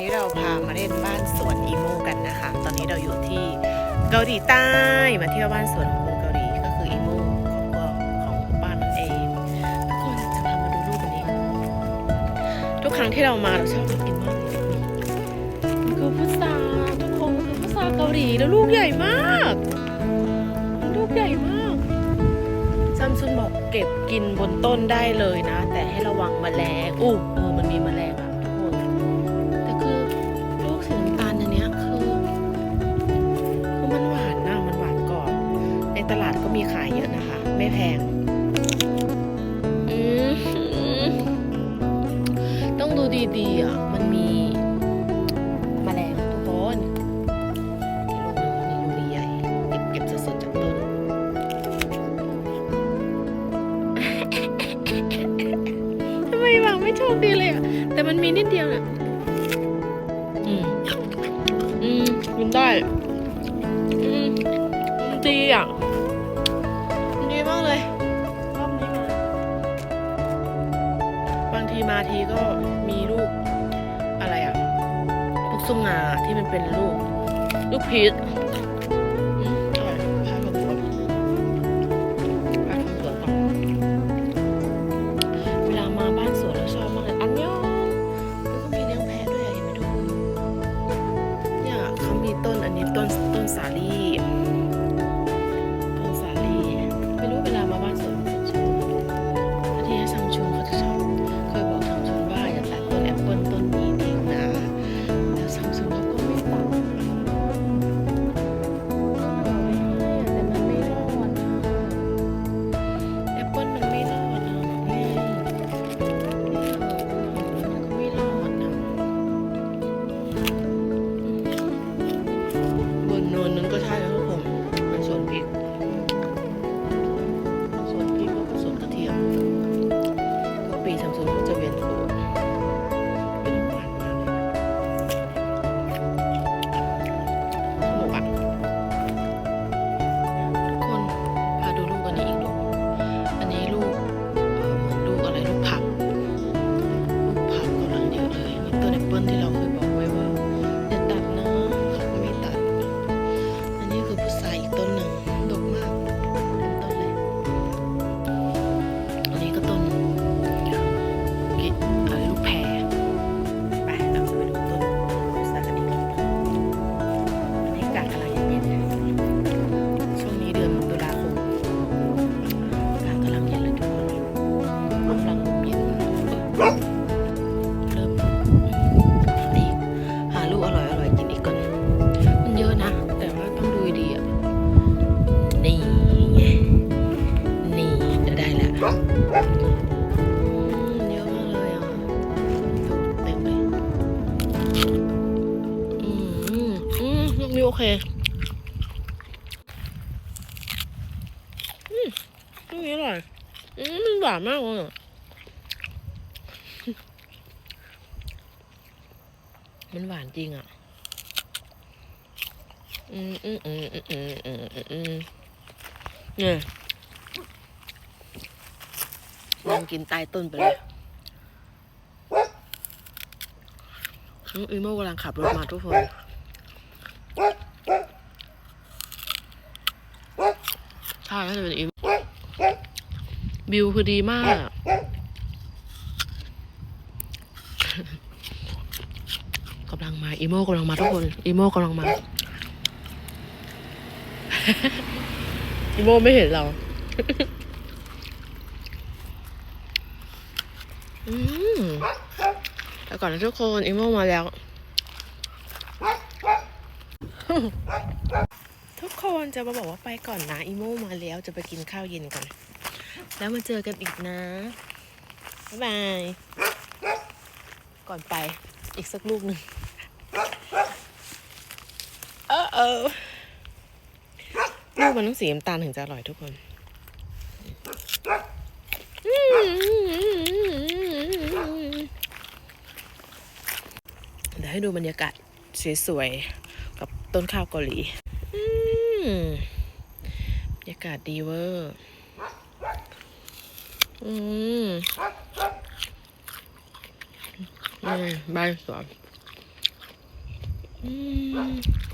นี้เราพามาเล่นบ้านสวนอีโมกันนะคะ ตอนนี้เราอยู่ที่เกาหลีใต้มาเที่ยวบ้านสวนของคนเกาหลีก็คืออีโมของก็ของบ้านนั่นเองทุกคนจะพามาดูรูปนี้ ทุกครั้งที่เรามาเราชอบมากินมากเลยมันคือพุทราทุกคนคือพุทราเกาหลีแล้วลูกใหญ่มาก ลูกใหญ่มากซัมซุงบอกเก็บกินบนต้นได้เลยนะ แต่ให้ระวังแมลงอู้เออมันมีแมลง แพงต้องดูดีๆอะ มันมีแมลงทุกคนลูกนึงอันนี้ลูกใหญ่เก็บเก็บสดๆจากต้นทำไมหวังไม่โชคดีเลยอะ แต่มันมีนิดเดียวน่ะอืม อืมกินได้ อืมดีอะ ทีมาทีก็มีลูกอะไรอะลูกส้มงาที่มันเป็นลูก ลูกพีช อเคอืมลูกนี้อร่อยอืมมันหวานมากเลยอะมันหวานจริงอะ อืมอืมอืมอืมอืมอืมอืมอืมเนี่ยลองกินใต้ต้นไปเลยน้องอีโมกำลังขับรถมาทุกคน ใช่ก็จะเป็นอีโมบิวคือดีมาก กำลังมา อีโมกำลังมาทุกคน อีโมกำลังมา อีโมไม่เห็นเราอืมแต่ก่อนนะทุกคนอีโมมาแล้ว ทุกคนจะมาบอกว่าไปก่อนนะอีโมมาแล้วจะไปกินข้าวเย็นก่อนแล้วมาเจอกันอีกนะบ๊ายบายก่อนไปอีกสักลูกหนึ่งเออเออลูกมันต้องสีน้ำตาลถึงจะอร่อยทุกคนเดี๋ยวให้ดูบรรยากาศสวยๆ ต้นข้าวเกาหลีอืมบรรยากาศดีเวอร์อืมอืมใบสวยอืมบ๊ายบายอืม